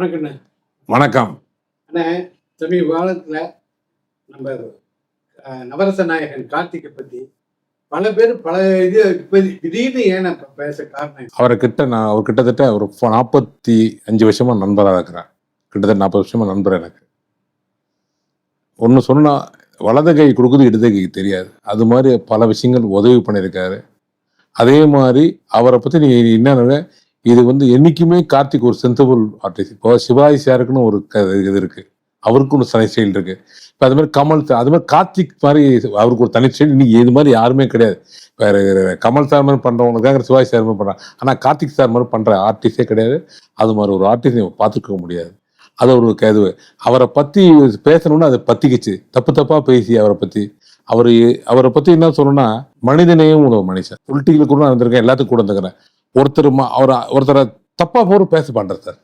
வணக்கண்ணே. வணக்கம். அண்ணே சமீப காலத்தில் நம்ம நவரச நாயகன் கார்த்திகை பற்றி பல பேர் பல இது இப்போ திடீர்னு ஏன் பேச காரணம் அவரை கிட்ட நான் அவர் கிட்டத்தட்ட ஒரு நாற்பத்தி அஞ்சு வருஷமா நண்பராக இருக்கிறேன் கிட்டத்தட்ட நாற்பது வருஷமா நண்பர் எனக்கு. ஒன்று சொன்னா வலது கை கொடுக்குது இடது கை தெரியாது. அது மாதிரி பல விஷயங்கள் உதவி பண்ணியிருக்காரு. அதே மாதிரி அவரை பற்றி நீ என்னென்ன இது வந்து என்னைக்குமே கார்த்திக் ஒரு சென்சபிள் ஆர்டிஸ்ட் இப்போ சிவாஜி சாருக்குன்னு ஒரு க- இது இருக்கு. அவருக்கும் ஒரு தனி ஸ்டைல் இருக்கு. இப்போ அது மாதிரி கமல் சார் அது மாதிரி கார்த்திக் மாதிரி அவருக்கு ஒரு தனி ஸ்டைல் இன்னைக்கு இது மாதிரி யாருமே கிடையாது. வேற கமல் சார் மாதிரி பண்றவங்களுக்காக சிவாஜி சார் மாதிரி பண்றாங்க. ஆனா கார்த்திக் சார் மாதிரி பண்ற ஆர்டிஸ்டே கிடையாது. அது மாதிரி ஒரு ஆர்டிஸ்ட் பார்த்துக்க முடியாது. அது ஒரு கதுவு. அவரை பத்தி பேசணும்னு அதை பத்திக்கிச்சு. தப்பு தப்பா பேசி அவரை பத்தி. அவர் அவரை பத்தி என்ன சொல்லணும்னா மனிதனையும் ஒரு மனுஷன். பொலிட்டிக்கல் கூட நடந்திருக்கேன் எல்லாத்துக்கும் கூட இருந்துக்கிறேன் ஒருத்தர் அவர் ஒருத்தரை தப்பாக போற பேச பண்றார் சார்.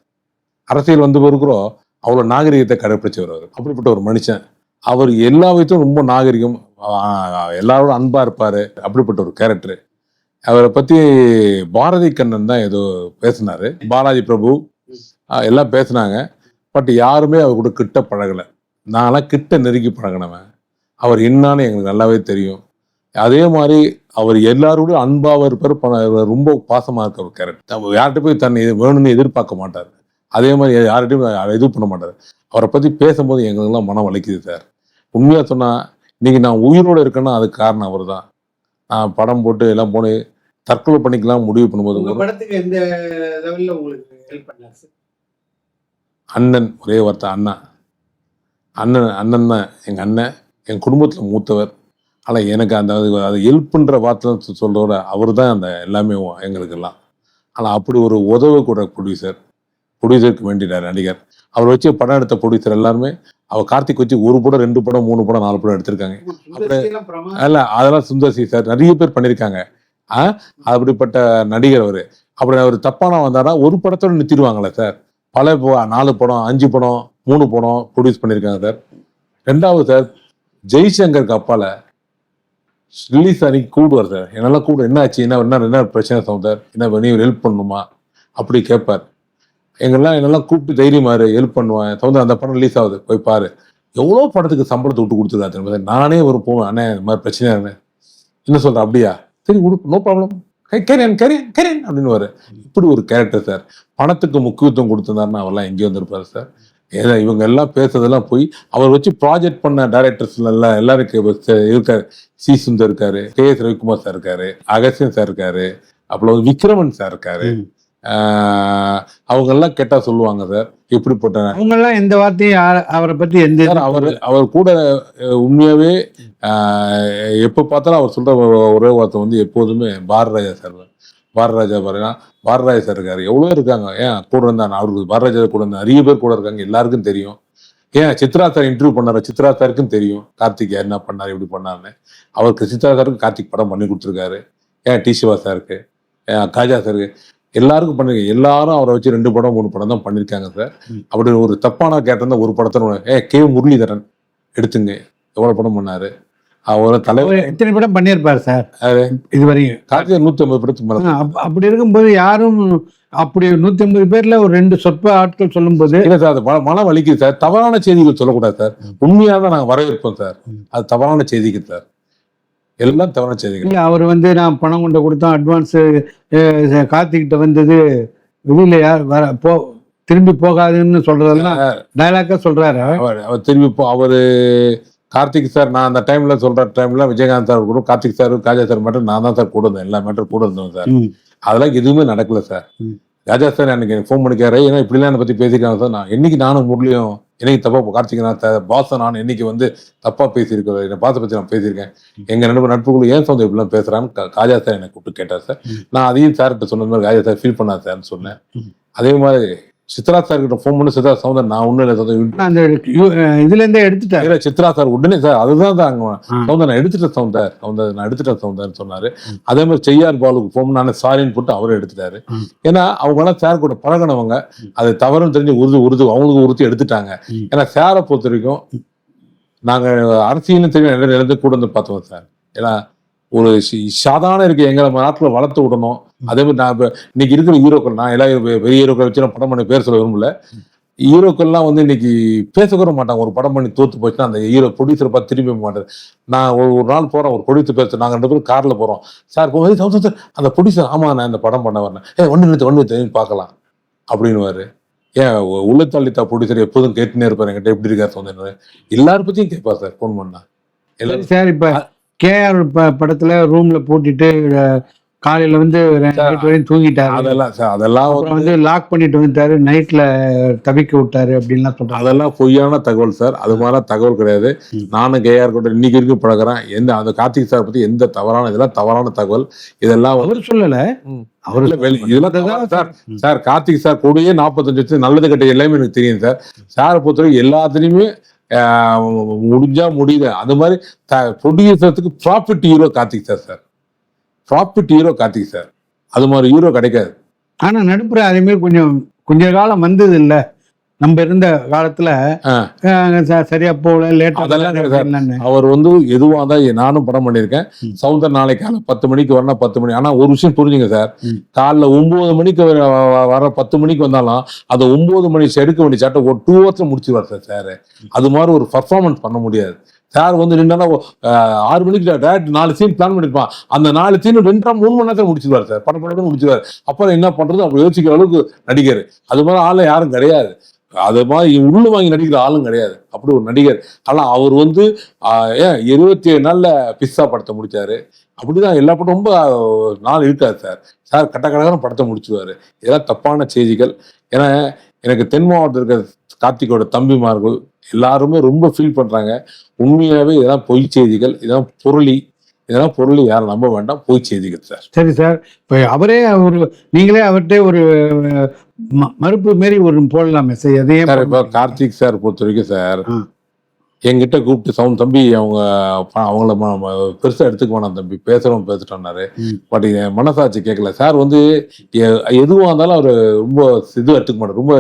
அரசியல் வந்து இருக்கிறோம் அவ்வளோ நாகரிகத்தை கடைப்பிடிச்சவர் அவர். அப்படிப்பட்ட ஒரு மனுஷன். அவர் எல்லா விதத்திலும் ரொம்ப நாகரிகம் ஆஹ் எல்லாரோட இருப்பார் அப்படிப்பட்ட ஒரு கேரக்டர் அவரை பற்றி பாரதி கண்ணன் தான் ஏதோ பேசினாரு. பாலாஜி பிரபு எல்லாம் பேசினாங்க. பட் யாருமே அவர் கூட கிட்ட பழகலை. நான்லாம் கிட்ட நெருங்கி பழகினவன். அவர் என்னான்னு எங்களுக்கு நல்லாவே தெரியும். அதே மாதிரி அவர் எல்லாரோடும் அன்பாக இருப்பார் பண- ரொம்ப பாசமா இருக்க ஒரு கேரக்டர் நம்ம யார்கிட்ட போய் தன்னை வேணும்னு எதிர்பார்க்க மாட்டார். அதே மாதிரி யார்கிட்டையும் இது பண்ண மாட்டார். அவரை பத்தி பேசும்போது எங்களுக்கெல்லாம் மனம் வலிக்குது சார். உண்மையா சொன்னா இன்னைக்கு நான் உயிரோட இருக்கேன்னா அதுக்கு காரணம் அவர் தான் நான் படம் போட்டு எல்லாம் போட்டு தற்கொலை பண்ணிக்கலாம் முடிவு பண்ணும்போது படத்துக்கு எந்த லெவலில் உங்களுக்கு ஹெல்ப் பண்ணார் சார்? அண்ணன் ஒரே வார்த்தை அண்ணா. அண்ணன் அண்ணன் தான் எங்கள் அண்ணன். என் குடும்பத்தில் மூத்தவர். ஆனால் எனக்கு அந்த அது- ஹெல்ப்புன்ற வார்த்தை சொல்கிறவர அவர் தான் அந்த எல்லாமே எங்களுக்கெல்லாம். ஆனால் அப்படி ஒரு உதவக்கூட ப்ரொடியூசர் ப்ரொடியூசருக்கு வேண்டிட்டார் நடிகர். அவர் வச்சு படம் எடுத்த ப்ரொடியூசர் எல்லாருமே அவர் கார்த்திக் வச்சு ஒரு படம் ரெண்டு படம் மூணு படம் நாலு படம் எடுத்திருக்காங்க. பிரமா அல்ல அதெல்லாம் சுந்தர் சி சார் நிறைய பேர் பண்ணியிருக்காங்க. ஆ? அப்படிப்பட்ட நடிகர் அவர். அப்படி அவர் தப்பான வந்தாரா ஒரு படத்தோட நிறுத்திடுவாங்களே சார். பல நாலு படம் அஞ்சு படம் மூணு படம் ப்ரொடியூஸ் பண்ணியிருக்காங்க சார். ரெண்டாவது சார் ஜெய்சங்கருக்கு அப்பால ரிலீஸ் அன்னைக்கு கூடுவார் சார். என்னெல்லாம் கூட என்ன ஆச்சு? என்ன என்ன என்ன பிரச்சனை சவுந்தர் என்ன நீ ஹெல்ப் பண்ணுமா? அப்படி கேட்பார் எங்கெல்லாம் என்னெல்லாம் கூப்பிட்டு தைரியமாரு ஹெல்ப் பண்ணுவேன். சவுந்தர் அந்த படம் ரிலீஸ் ஆகுது. போய் பாரு. எவ்வளோ படத்துக்கு சம்பளத்தை விட்டு கொடுத்துருக்காரு நானே ஒரு போவேன் அண்ணே இந்த மாதிரி பிரச்சனை என்ன? என்ன சொல்ற அப்படியா? சரி நோ ப்ராப்ளம் கேரியன் கேரியன் கேரியன் அப்படின்னு வரு இப்படி ஒரு கேரக்டர் சார். பணத்துக்கு முக்கியத்துவம் கொடுத்துருந்தாருன்னு அவர்லாம் எங்கேயும் வந்திருப்பாரு சார். ஏன்னா இவங்க எல்லாம் பேசுறதெல்லாம் போய் அவர் வச்சு ப்ராஜெக்ட் பண்ண டைரக்டர்ஸ்ல எல்லாம் எல்லாருக்கும் இருக்காரு. சி சுந்தர் இருக்காரு கே எஸ் ரவிக்குமார் சார் இருக்காரு அகஸ்டின் சார் இருக்காரு அப்புறம் விக்ரமன் சார் இருக்காரு. ஆஹ் அவங்க எல்லாம் கேட்டா சொல்லுவாங்க சார் எப்படிப்பட்ட அவங்கெல்லாம் எந்த வார்த்தையும் அவரை பத்தி எந்த அவர் அவர் கூட உண்மையாவே எப்ப பார்த்தாலும் அவர் சொல்ற ஒரு- வார்த்தை வந்து எப்போதுமே பாரராஜா சார். பாரராஜா பாருங்க பாரராஜா சார் இருக்காரு. எவ்வளோ இருக்காங்க? ஏன் கூட இருந்தா நான் அவருக்கு பாரராஜா கூட இருந்தா? நிறைய பேர் கூட இருக்காங்க எல்லாருக்கும் தெரியும். ஏன் சித்ரா சார் இன்டர்வியூ பண்ணாரு? சித்ரா சாருக்கும் தெரியும். கார்த்திக் என்ன பண்ணாரு எப்படி பண்ணாருன்னு. அவருக்கு சித்ரா சாருக்கு கார்த்திக் படம் பண்ணி கொடுத்துருக்காரு. ஏன் டி சிவா சாருக்கு ஏன் காஜா சாருக்கு எல்லாருக்கும் பண்ணிருக்காங்க. எல்லாரும் அவரை வச்சு ரெண்டு படம் மூணு படம் தான் பண்ணியிருக்காங்க சார். அப்படி ஒரு தப்பான கேட்டிருந்தா ஒரு படத்தை ஏ கே முரளிதரன் எடுத்துங்க. எவ்வளவு படம் பண்ணாரு? அவர் தலைவர் எத்தனை படம் பண்ணியிருப்பார் சார்? இது வரையும் கார்த்திகை நூத்தி ஐம்பது படத்துக்கு மேல. அப்படி இருக்கும்போது யாரும் அப்படி நூத்தி ஐம்பது பேர்ல ஒரு ரெண்டு சொற்ப ஆட்கள் சொல்லும்போது இல்ல சார் அது மன- மனம் வலிக்குது சார். தவறான செய்திகள் சொல்லக்கூடாது சார். ம். உண்மையா தான் நாங்க வரவேற்போம் சார். அது தவறான செய்திகள் சார். எல்லாம் தவறான செய்திகள். இல்ல அவர் வந்து நான் பணம் கொண்டு கொடுத்தோம் அட்வான்ஸ் கார்த்திகிட்ட வந்தது வெளியில யார் வர போ திரும்பி போகாதுன்னு சொல்றதெல்லாம் டைலாக்கா சொல்றாரு? அவர் அவர் திரும்பி இப்போ அவரு கார்த்திக் சார் நான் அந்த டைம்ல சொல்ற டைம்ல விஜயகாந்த் சார் கூட கார்த்திக் சார் காஜா சார் மட்டும் நான் தான் சார் கூட இருந்தேன் எல்லா மேட்டர் கூட இருந்தோம் சார். அதெல்லாம் எதுவுமே நடக்கல சார். ராஜா சார் எனக்கு ஃபோன் பண்ணிக்காரு ஏன்னா இப்படிலாம் என்னை பத்தி பேசியிருக்காங்க சார் நான் என்னைக்கு நானும் முரளியும் என்னைக்கு தப்பா கார்த்திக் நான் பாச நான் என்னைக்கு வந்து தப்பா பேசியிருக்கிறேன் என்னை பாச பத்தி நான் பேசியிருக்கேன் எங்க நண்பர் நட்புக்குள்ள ஏன் சொந்த இப்படிலாம் பேசுறான்னு காஜா சார் என்னை கூப்பிட்டு கேட்டார் சார். நான் அதையும் சார்கிட்ட சொன்ன மாதிரி காஜா சார் ஃபீல் பண்ணார் சார்னு சொன்னேன். அதே மாதிரி சித்ரா சார் கிட்ட ஃபோன் பண்ணி சித்ரா சவுந்தர் நான் ஒன்றும் இல்லை சவுந்தர் அந்த யூ- இதுல இருந்தே எடுத்துட்டாரு இல்ல, சித்ரா சார் உடனே சார் அதுதான் தான் அங்க. சவுந்தர் நான் எடுத்துட்டேன் சவுந்தர் சவுந்தர் நான் எடுத்துட்டேன் சவுந்தர்னு சொன்னாரு. அதே மாதிரி செய்யார் பாலுக்கு ஃபோன் நான் சாரின்னு போட்டு அவரும் எடுத்துட்டாரு. ஏன்னா அவங்க எல்லாம் சார் கூட பழகினவங்க. அது தவறுன்னு தெரிஞ்சு உருது உருது அவங்களுக்கு உறுத்தி எடுத்துட்டாங்க. ஏன்னா சாரை பொறுத்த வரைக்கும் நாங்க அரசியலும் தெரியும் நிறைய கூட வந்து பார்த்தோம் சார் ஏன்னா ஒரு சாதாரண இருக்க எங்களை நாட்டில் வளர்த்து விடணும். அதே மாதிரி நான் இப்ப இன்னைக்கு இருக்கிற ஹீரோக்கள் நான் எல்லா பெரிய ஹீரோக்களை வச்சு நான் படம் பண்ண பேர் சொல்ல விரும்பல. ஹீரோக்கள்லாம் வந்து இன்னைக்கு பேச கூட மாட்டாங்க. ஒரு படம் பண்ணி தோத்து போச்சுன்னா அந்த ஹீரோ ப்ரொடியூசரை பார்த்து திரும்பி மாட்டாரு. நான் ஒரு ஒரு நாள் போறேன் ஒரு ப்ரொடியூசர் பேச நாங்கள் ரெண்டு பேரும் கார்ல போறோம். சார் போ- ஏய், சௌந்தர் சார் அந்த ப்ரொடியூசர் ஆமா நான் இந்த படம் பண்ண வரேன். ஏ ஒன்று நிறுத்து ஒன்று நிறுத்து பார்க்கலாம். அப்படின்னுவாரு. ஏன் உ- உள்ளத்தள்ளித்தா ப்ரொடியூசர் எப்போதும் கேட்டுனே இருப்பாரு என்கிட்ட எப்படி இருக்கார் சௌந்தர் எல்லாரும் பத்தியும் கேட்பார் சார் ஃபோன் பண்ணா. எல்லாரும் சார் இப்ப கேஆர் படத்துல ரூம்ல பூட்டிட்டு காலையில வந்து நைட் வரையும் தூங்கிட்டாரு. அதெல்லாம் சார் அதெல்லாம் வந்து லாக் பண்ணிட்டு வந்துட்டாரு நைட்ல தவிக்க விட்டாரு அப்படின்லாம் சொல்றாங்க. அதெல்லாம் பொய்யான தகவல் சார் அது மாதிரிலாம் தகவல் கிடையாது. நானும் கேஆர் கூட இன்னைக்கு வரைக்கும் பழகுறேன். எந்த அந்த கார்த்திக் சார் பத்தி எந்த தவறான இதெல்லாம் தவறான தகவல். இதெல்லாம் வந்து- அவர் சொல்லல. அவர் இதெல்லாம் சார். சார். கார்த்திக் சார் கூடயே நாற்பத்தஞ்சு நல்லது கெட்ட எல்லாமே எனக்கு தெரியும் சார். சாரை பொறுத்தவரைக்கும் எல்லாத்துலேயுமே முடிஞ்சா முடியுது. அது மாதிரி ப்ரொடியூசர்ஸுக்கு profit hero Karthik sir sir. Profit hero Karthik sir. அது மாதிரி ஹீரோ கிடைக்காது. ஆனால் நடுப்புற அதே மாதிரி கொஞ்சம் கொஞ்ச காலம் வந்தது இல்லை நம்ம இருந்த காலத்துல சரியா போகல லேட்டா அதெல்லாம் அவர் வந்து எதுவாக தான் நானும் படம் பண்ணியிருக்கேன். ம். சவுந்தர் நாளைக்கு காலை பத்து மணிக்கு வரணும் பத்து மணி. ஆனால் ஒரு விஷயம் புரிஞ்சுங்க சார். காலைல ஒன்பது மணிக்கு வர- பத்து மணிக்கு வந்தாலும் அதை ஒன்பது மணி எடுக்க வேண்டிய சட்டை ஒரு டூ ஹவர்ஸ்ல முடிச்சிருவார் சார் சார். அது மாதிரி ஒரு பர்ஃபார்மன்ஸ் பண்ண முடியாது. சார் வந்து நின்னா ஆறு மணிக்கு டேரக்ட் நாலு சீன் பிளான் பண்ணிருப்பான். அந்த நாலு சீன் ரெண்டரை மூணு மணி நேரத்தில் முடிச்சிருவார் சார். படம் படம் முடிச்சிருவார். அப்புறம் என்ன பண்றது? அப்படி யோசிக்கிற அளவுக்கு நடிகர். அது மாதிரி ஆள் யாரும் கிடையாது. அது மாதிரி உள்ள வாங்கி நடிக்கிற ஆளும் கிடையாது. அப்படி ஒரு நடிகர். ஆனால் அவர் வந்து ஏன் இருபத்தி ஏழு நாளில் பிஸ்ஸா படத்தை முடிச்சாரு. அப்படிதான் எல்லா படம் ரொம்ப நாள் இருக்காது சார். சார் கட்ட கடகாரம் படத்தை முடிச்சிருவாரு. இதெல்லாம் தப்பான செய்திகள். ஏன்னா எனக்கு தென் மாவட்டத்தில் இருக்கிற கார்த்திகோட தம்பிமார்கள் எல்லாருமே ரொம்ப ஃபீல் பண்ணுறாங்க உண்மையாவே இதெல்லாம் பொய் செய்திகள். இதெல்லாம் பொருளி. இதெல்லாம் பொருள் யாரும் நம்ப வேண்டாம். பொய் செய்திகள் சார். சரி சார். இப்போ அவரே ஒரு நீங்களே அவர்கிட்ட ஒரு மறுப்பு மாரி ஒரு போடலாமே சார் எதையும் சார் இப்போ கார்த்திக் சார் பொறுத்த வரைக்கும் சார். என்கிட்ட கூப்பிட்டு சவுண்ட் தம்பி அவங்க அவங்கள ம- ம- பெருசா எடுத்துக்க வேணாம் தம்பி பேசுறோம் பேசிட்டோம்னாரு. ம். பட் என் மனசாட்சி கேட்கல சார் வந்து எ- எதுவா இருந்தாலும் அவர் ரொம்ப இது எடுத்துக்க மாட்டார். ரொம்ப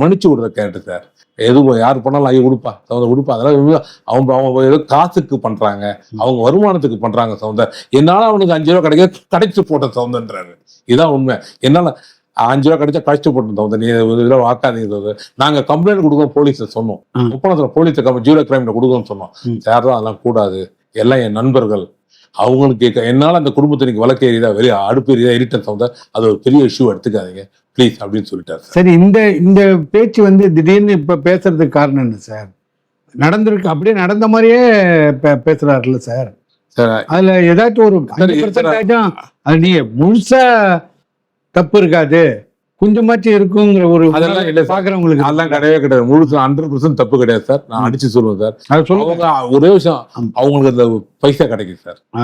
மன்னிச்சு விடுற கேரக்டர் சார். எதுவும் யார் பண்ணாலும் ஐயோ கொடுப்பா சவுந்த கொடுப்பா அதெல்லாம் அவங்க அவங்க ஏதோ காசுக்கு பண்றாங்க. அவங்க வருமானத்துக்கு பண்றாங்க சவுந்த என்னால அவனுக்கு அஞ்சு ரூபா கிடைக்க கிடைச்சு போட்ட சவுந்தன்றாரு இதான் உண்மை. என்னால அஞ்சு ரூபா கிடைச்சா கழிச்சு சவுந்த நீ இதெல்லாம் வாக்காதீங்க சவுந்தர் நாங்க கம்ப்ளைண்ட் கொடுக்கோம் போலீஸ்ல சொன்னோம். ம். முப்பணத்துல போலீஸ் ஜீரோ கிரைம்ல கொடுக்கணும்னு சொன்னோம். சார் தான் அதெல்லாம் கூடாது. எல்லாம் என் நண்பர்கள். அவங்களுக்கு என்னால அந்த குடும்பத்தை நீங்க வழக்கு எரியுதா வெளியே அடுப்பு எரியுதா எரிட்டன் சவுந்தர் அது ஒரு பெரிய இஷ்யூ எடுத்துக்காதீங்க. ப்ளீஸ் அப்படின்னு சொல்லிட்டாரு சார். இந்த இந்த பேச்சு வந்து திடீர்னு இப்ப பேசுறதுக்கு காரணம் என்ன சார்? நடந்திருக்கு அப்படியே நடந்த மாதிரியே பேசுறாருல்ல சார். சார் அதுல ஏதாச்சும் ஒரு அது நீங்க முழுசா தப்பு இருக்காது. கொஞ்சமாச்சும் இருக்குங்கிற ஒரு அதெல்லாம் இல்ல. பாக்குறவங்களுக்கு அதெல்லாம் கிடையவே கிடையாது. முழுசு ஹண்ட்ரட் பர்சன்ட் தப்பு கிடையாது சார். நான் அடிச்சு சொல்லுவேன் சார். அது சொல்லுங்க. அவங்க ஒரே விஷயம். அவங்களுக்கு அந்த பைசா கிடைக்கும் சார். ஆ,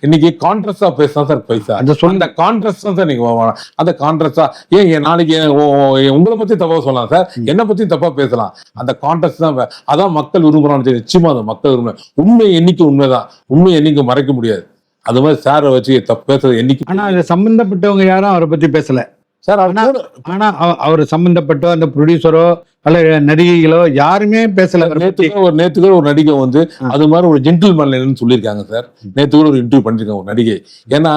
இன்னைக்கு கான்ட்ரஸ்டா பேசினா சார் பைசா. அந்த அந்த கான்ட்ரஸ்ட் தான் சார் நீங்க அந்த கான்ட்ரஸ்டா ஏன் நாளைக்கு உங்களை பத்தி தப்பா சொல்லலாம் சார். என்ன பத்தி தப்பா பேசலாம். அந்த கான்ட்ரஸ்ட் தான் அதான் மக்கள் விரும்புறான்னு நிச்சயமா அது மக்கள் விரும்ப உண்மை என்னைக்கு உண்மைதான். உண்மை என்னைக்கு மறைக்க முடியாது. அது மாதிரி சாரை வச்சு தப்பு பேசுறது என்னைக்கு ஆனா அதுல சம்பந்தப்பட்டவங்க யாரும் அவரை பத்தி பேசல. சார் அவர் ஆனா- கூட ஆனா அவ- அவர் சம்பந்தப்பட்ட அந்த ப்ரொடியூசரோ அல்ல நடிகைகளோ யாருமே பேசல. நேத்துக்கு ஒரு நேத்துக்கு ஒரு நடிகை வந்து. அது மாதிரி ஒரு ஜென்டில் மேன் சொல்லியிருக்காங்க சார் நேத்து கூட ஒரு இன்டர்வியூ பண்ணிருக்காங்க ஒரு நடிகை. ஏன்னா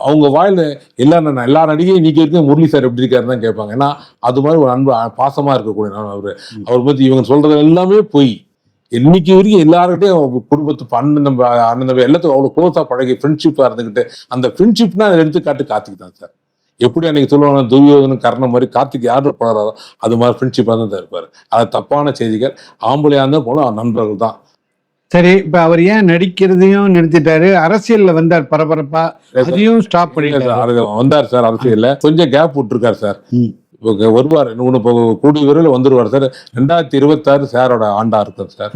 அவங்க வாயில எல்லா எல்லா நடிகையும் இன்னைக்கு வரைக்கும் முரளி சார் எப்படி இருக்காருன்னு தான் கேட்பாங்க. ஏன்னா அது மாதிரி ஒரு அன்பு பாசமா இருக்கக்கூடிய அவரு. அவர் பத்தி இவங்க சொல்றது எல்லாமே பொய். இன்னைக்கு வரைக்கும் எல்லாருக்கிட்டையும் குடும்பத்து அண்ணன் நம்ம அண்ணன் தம்பி எல்லாத்துக்கும் அவ்வளவு க்ளோஸா பழகி ஃப்ரெண்ட்ஷிப்பா இருந்துகிட்டு அந்த ஃப்ரெண்ட்ஷிப்னா அதை எடுத்துக்காட்டு கார்த்திக் தான் சார். எப்படி அன்னைக்கு சொல்லுவாங்க துரியோதனன் கர்ணம் மாதிரி கார்த்திக் யாரு பழகிறாரோ அது மாதிரி ஃப்ரெண்ட்ஷிப்பாக தான் சார் இருப்பாரு. அது தப்பான செய்திகள். ஆம்பளையா இருந்தால் போல நண்பர்கள் தான். சரி இப்ப அவர் ஏன் நடிக்கிறதையும் நிறுத்திட்டாரு அரசியல்ல வந்தார் பரபரப்பா அதையும் ஸ்டாப் பண்ணிட்டாரு. வந்தார் சார் அரசியல்ல. கொஞ்சம் கேப் விட்டுருக்காரு சார். வருவார் இன்னும் கூடிய விரைவில் வந்துருவார் சார். ரெண்டாயிரத்தி இருபத்தாறு சாரோட ஆண்டா இருக்கும் சார்.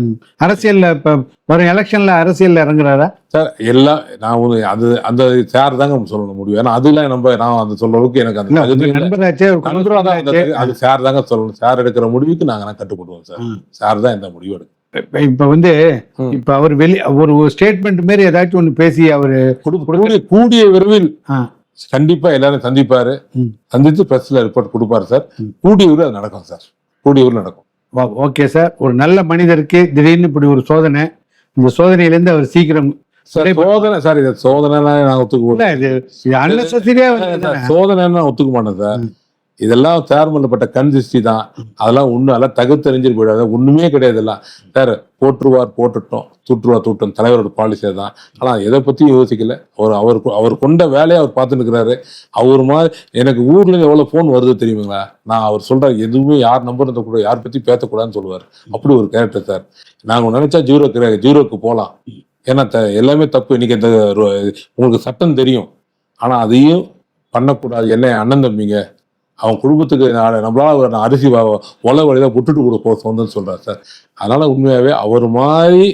அரசியல்ல இப்ப வரும் எலெக்ஷன்ல அரசியல்ல இறங்குறாரா? சார் எல்லாம் நான் அது அந்த சார் தாங்க சொல்ல முடியும். ஏன்னா அதெல்லாம் நம்ம நான் அந்த சொல்ற அளவுக்கு எனக்கு அந்த அது சார் தாங்க சொல்லணும். சார் எடுக்கிற முடிவுக்கு நாங்க நான் கட்டுப்படுவோம் சார். சார் தான் இந்த முடிவு எடுக்கும். இப்ப- வந்து. இப்ப அவர் வெளி ஒரு ஸ்டேட்மெண்ட் மாதிரி ஏதாச்சும் ஒண்ணு பேசி அவரு கூடிய விரைவில். கண்டிப்பா எல்லாரும் சந்திப்பாரு. சந்தித்து பிரஸ்ல ரிப்போர்ட் கொடுப்பாரு சார். ம். கூடிய விரைவில் அது நடக்கும் சார். கூடிய விரைவில் நடக்கும் ஓகே சார் ஒரு நல்ல மனிதருக்கு திடீர்னு இப்படி ஒரு சோதனை இந்த சோதனையில இருந்து அவர் சீக்கிரம் சோதனை சார் இது சோதனை நான் ஒத்துக்க நான் ஒத்துக்க மாட்டேன் சார். இதெல்லாம் தயார் பண்ணப்பட்ட கண் திருஷ்டி தான். அதெல்லாம் ஒன்றும் அதெல்லாம் தகுத்தறிஞ்சிட்டு போயிடாது ஒன்றுமே கிடையாது எல்லாம். சார் போற்றுவார் போட்டுட்டோம் தூற்றுவார் தூட்டும் தலைவரோட பாலிசி தான் ஆனால் எதை பற்றியும் யோசிக்கல. அவர் அவர் அவர் கொண்ட வேலையை அவர் பார்த்துட்டு இருக்கிறாரு. அவர் மாதிரி எனக்கு ஊர்லேருந்து எவ்வளோ ஃபோன் வருது தெரியுங்களா? நான் அவர் சொல்கிறார் எதுவுமே யார் நம்பர் இருந்த கூட யார் பற்றி பேசக்கூடாதுன்னு சொல்லுவார். அப்படி ஒரு கேரக்டர் சார். நாங்கள் நினைச்சா ஜீரோ ஜீரோக்கு போகலாம் ஏன்னா த- எல்லாமே தப்பு. இன்னைக்கு இந்த உங்களுக்கு சட்டம் தெரியும். ஆனால் அதையும் பண்ணக்கூடாது. என்ன அண்ணன் தம்பிங்க அவன் குடும்பத்துக்கு நான் நம்மளால ஒரு அரிசி வ- வழியில் விட்டுட்டு கொடுப்போம் சொந்தன்னு சொல்கிறார் சார். அதனால் உண்மையாகவே அவர் மாதிரி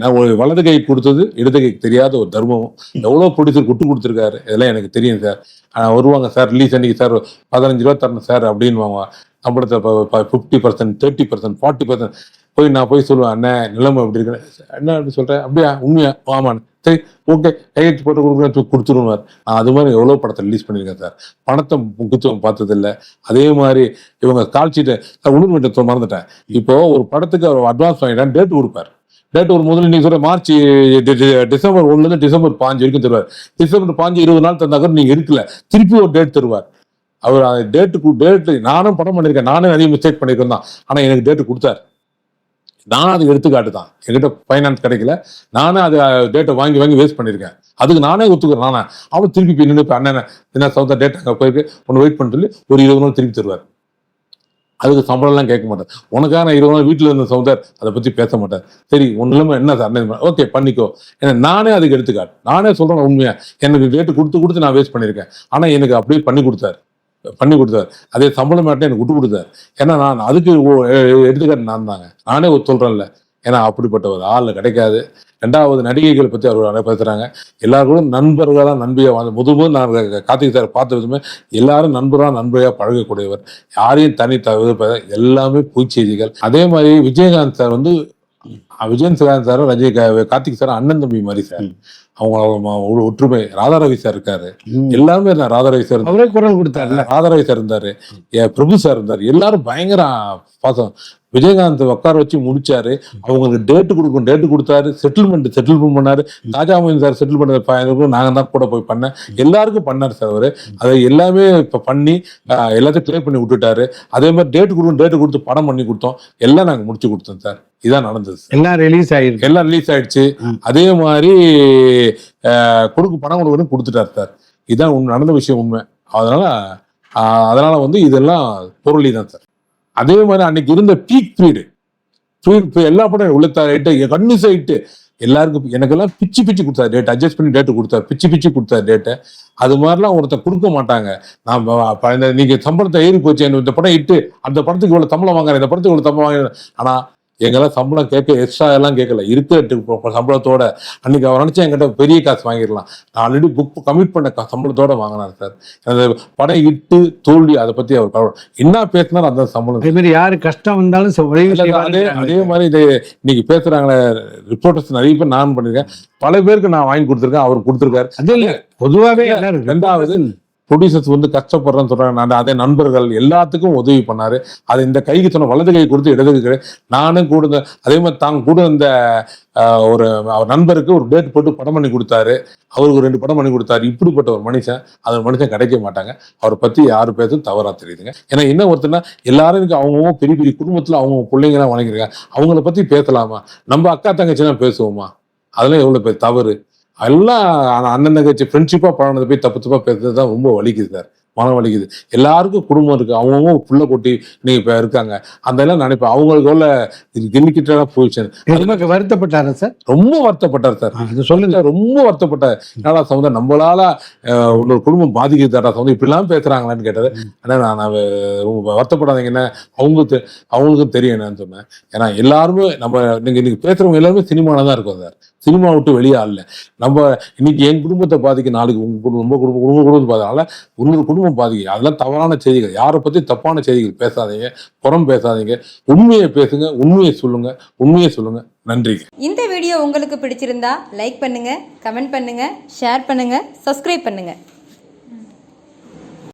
நான் ஒரு வலது கை கொடுத்தது இடது கைக்கு தெரியாத ஒரு தர்மம். எவ்வளோ ப்ரொடியூசர் விட்டு கொடுத்துருக்காரு இதெல்லாம் எனக்கு தெரியும் சார். ஆனால் வருவாங்க சார் ரிலீஸ் அன்னைக்கு சார் பதினஞ்சு ரூபா தரணும் சார் அப்படின்வாங்க நம்மளத்தை fifty percent thirty percent forty percent போய் நான் போய் சொல்லுவேன் அண்ணன் நிலைமை அப்படி இருக்கு? என்ன அப்படி சொல்றேன் அப்படியா உண்மையா? ஆமாண்ணே. சரி ஓகே. கையெழுத்து போட்டு கொடுக்குறேன் கொடுத்துருவார் நான் அது மாதிரி எவ்வளோ படத்தை ரிலீஸ் பண்ணியிருக்கேன் சார். பணத்தை முக்கியத்துவம் பார்த்ததில்ல. அதே மாதிரி இவங்க கால்ஷீட்டை உணர்வு மட்டத்தை மறந்துட்டேன். இப்போ ஒரு படத்துக்கு அவர் அட்வான்ஸ் வாங்கிட்டான் டேட் கொடுப்பார். டேட் ஒரு முதல்ல நீங்கள் சொல்ற மார்ச் டி- டிசம்பர் ஒன்றுலேருந்து டிசம்பர் பாஞ்சு வரைக்கும் தருவார். டிசம்பர் பாஞ்சு இருபது நாள் தந்தா கூட நீங்க இருக்கல. திருப்பி ஒரு டேட் தருவார். அவர் டேட்டு டேட்டு நானும் படம் பண்ணியிருக்கேன். நானும் நிறைய மிஸ்டேக் பண்ணியிருக்கேன் தான். ஆனால் எனக்கு டேட்டு கொடுத்தாரு. நானும் அது எடுத்துக்காட்டு தான். என்கிட்ட ஃபைனான்ஸ் கிடைக்கல. நானே அது டேட்டை வாங்கி வாங்கி வேஸ்ட் பண்ணியிருக்கேன். அதுக்கு நானே ஒத்துக்கிறேன். நானே அவன் திருப்பி போய் நின்று இப்போ அண்ணன் என்ன சவுந்தா டேட்டை அங்கே போயிருக்கு ஒன்று வெயிட் பண்ணிட்டு சொல்லி ஒரு இருபது நாள் திருப்பி தருவார். அதுக்கு சம்பளம்லாம் கேட்க மாட்டேன் உனக்காக நான் இருபது நாள் வீட்டில் இருந்த சவுந்தர் அதை பற்றி பேச மாட்டேன் சரி ஒன்றும் இல்லாமல் என்ன சார் அண்ணன் ஓகே பண்ணிக்கோ. ஏன்னா நானே அதுக்கு எடுத்துக்காட்டு. நானே சொல்கிறேன் உண்மையாக எனக்கு டேட்டு கொடுத்து கொடுத்து நான் வேஸ்ட் பண்ணியிருக்கேன். ஆனால் எனக்கு அப்படியே பண்ணி கொடுத்தாரு. பண்ணி கொடுத்தாரு. அதே சம்பளம் மாட்டேன் எனக்கு விட்டு கொடுத்தாரு. ஏன்னா நான் அதுக்கு ஓ- எடுத்துக்காட்டு நான் தாங்க. நானே ஒரு சொல்கிறேன்ல ஏன்னா அப்படிப்பட்ட ஒரு ஆள் கிடைக்காது. ரெண்டாவது நடிகைகளை பற்றி அவர் நிறைய பேசுகிறாங்க எல்லாருக்கும் நண்பர்களாக நண்பியாக வாழ்ந்து முது நான் கார்த்திக் சார் பார்த்த விதமே எல்லாரும் நண்பராக நண்பராக பழகக்கூடியவர். யாரையும் தனி தவிர எல்லாமே பூச்செய்திகள். அதே மாதிரி விஜயகாந்த் சார் வந்து விஜயகாந்த் சார் ரஜினி கா- கார்த்திக் சார் அண்ணன் தம்பி மாதிரி சார். அவங்க ஒற்றுமை. ராதாரவி சார் இருக்காரு. எல்லாருமே இருந்தார் ராதாரவி சார் அவரே குரல் கொடுத்தாருல்ல. ராதாரவி சார் இருந்தாரு. பிரபு சார் இருந்தார். எல்லாரும் பயங்கர பாசம். விஜயகாந்த் உட்கார வச்சு முடிச்சாரு. அவங்களுக்கு டேட்டு கொடுக்கும் டேட்டு கொடுத்தாரு. செட்டில்மெண்ட் செட்டில்மெண்ட் பண்ணாரு. தாஜா மோயின் சார் செட்டில் பண்ணது நாங்க தான் கூட போய் பண்ணேன். எல்லாருக்கும் பண்ணாரு சார் அவரு. அதை எல்லாமே இப்ப பண்ணி எல்லாத்தையும் கிளியர் பண்ணி விட்டுட்டாரு. அதே மாதிரி டேட்டு கொடுக்கும் டேட்டு கொடுத்து படம் பண்ணி கொடுத்தோம். எல்லாம் நாங்க முடிச்சு கொடுத்தோம் சார். இதான் நடந்தது எல்லாம் ரிலீஸ் ஆயிருக்கு எல்லாம் ரிலீஸ் ஆயிடுச்சு. அதே மாதிரி கொடுக்க பணம் கொடுக்கணும் கொடுத்துட்டாரு சார். இதான் உண்மை நடந்த விஷயம் உண்மை. அதனால அதனால வந்து இதெல்லாம் பொருளி தான் சார். அதே மாதிரி அன்னைக்கு இருந்த பீக் பீரியடு இப்போ எல்லா படம் உள்ள ரேட்டு கண்ணு சைட்டு. எல்லாருக்கும் எனக்கெல்லாம் பிச்சு பிச்சு கொடுத்தாரு டேட் அட்ஜஸ்ட் பண்ணி டேட்டு கொடுத்தாரு. பிச்சு பிச்சு கொடுத்தாரு டேட்டை அது மாதிரிலாம் ஒருத்தர் கொடுக்க மாட்டாங்க. நான் ப- ப- இந்த நீங்க சம்பளத்தை ஏறி போச்சு இந்த படம் இட்டு அந்த படத்துக்கு இவ்வளவு சம்பளம் வாங்குறேன் இந்த படத்துக்கு இவ்வளவு சம்பளம் வாங்குறேன். ஆனா எங்கெல்லாம் சம்பளம் கேட்க எக்ஸ்ட்ரா எல்லாம் கேட்கல. இருக்கிற சம்பளத்தோட அன்னைக்கு அவர் நினைச்சா என்கிட்ட பெரிய காசு வாங்கிடலாம். நான் ஆல்ரெடி புக் கமிட் பண்ண கா- சம்பளத்தோட வாங்கினார் சார் அந்த படம் இட்டு தோல்வி அதை பத்தி அவர் கவலை என்ன பேசினாலும் அந்த சம்பளம். அதே மாதிரி யாரு கஷ்டம் வந்தாலும். அதே அதே மாதிரி இது இன்னைக்கு பேசுறாங்களே ரிப்போர்ட்டர்ஸ் நிறைய பேர் நான் பண்ணிருக்கேன். பல பேருக்கு நான் வாங்கி கொடுத்துருக்கேன் அவர் கொடுத்துருக்காரு. அது இல்ல. எல்லாரும் ரெண்டாவது ப்ரொடியூசர்ஸ் வந்து கஷ்டப்படுறேன்னு சொல்கிறாங்க நான் அதே நண்பர்கள் எல்லாத்துக்கும் உதவி பண்ணாரு. அது இந்த கைக்கு சொன்ன வலது கை கொடுத்து இடது கை நானும் கூட இந்த- அதே மாதிரி தாங்க கூட இந்த ஒரு அவர் நண்பருக்கு ஒரு டேட் போட்டு படம் பண்ணி கொடுத்தாரு. அவருக்கு ஒரு ரெண்டு படம் பண்ணி கொடுத்தாரு. இப்படிப்பட்ட ஒரு மனுஷன் அது மனுஷன் கிடைக்க மாட்டாங்க. அவரை பற்றி யார் பேசும் தவறாக தெரியுதுங்க. ஏன்னா என்ன ஒருத்தர்னா எல்லாரும் இன்னைக்கு அவங்கவுங்க பெரிய பெரிய குடும்பத்தில் அவங்க பிள்ளைங்களாம் வணங்கிருக்காங்க அவங்கள பற்றி பேசலாமா? நம்ம அக்கா தங்கச்சிலாம் பேசுவோமா? அதெல்லாம் எவ்வளோ பேர் தவறு. எல்லாம் அண்ணன் தங்கச்சி ஃப்ரெண்ட்ஷிப்பா பழனது போய் தப்பு தப்பா பேசுறது தான் ரொம்ப வலிக்குது சார். மனம் வலிக்குது. எல்லாருக்கும் குடும்பம் இருக்கு. அவங்கவுங்க புள்ள கொட்டி நீங்க இப்ப இருக்காங்க. அந்த எல்லாம் நினைப்பேன். அவங்களுக்கு உள்ள கிண்ணிக்கிட்ட பொசிஷன் வருத்தப்பட்டாரா சார்? ரொம்ப வருத்தப்பட்டார் சார். அது சொல்லுங்க. ரொம்ப வருத்தப்பட்டார். என்னடா சமுதாயம் நம்மளால ஒரு குடும்பம் பாதிக்குதாடா சமுதாயம் இப்படிலாம் பேசுறாங்களான்னு கேட்டாரு ஆனா நான் வருத்தப்படாதீங்க. என்ன அவங்க தெ- அவங்களுக்கும் தெரியும் என்னன்னு சொன்னேன். ஏன்னா எல்லாருமே நம்ம நீங்க இன்னைக்கு பேசுறவங்க எல்லாருமே சினிமால தான் இருக்கும் சார். சினிமா விட்டு வெளியே ஆளல. நம்ம இன்னைக்கு என் குடும்பத்தை பாதிக்க நாளைக்கு உங்க குடும்பம் உங்க குடும்பம் உங்க குடும்பத்தை பாதிக்கனால இன்னொரு குடும்பம் பாதிக்க அதெல்லாம் தவறான செய்திகள். யாரை பத்தி தப்பான செய்திகள் பேசாதீங்க. புறம் பேசாதீங்க. உண்மையை பேசுங்க. உண்மையை சொல்லுங்க. உண்மையை சொல்லுங்க. நன்றி. இந்த வீடியோ உங்களுக்கு பிடிச்சிருந்தா லைக் பண்ணுங்க கமெண்ட் பண்ணுங்க ஷேர் பண்ணுங்க சப்ஸ்கிரைப் பண்ணுங்க.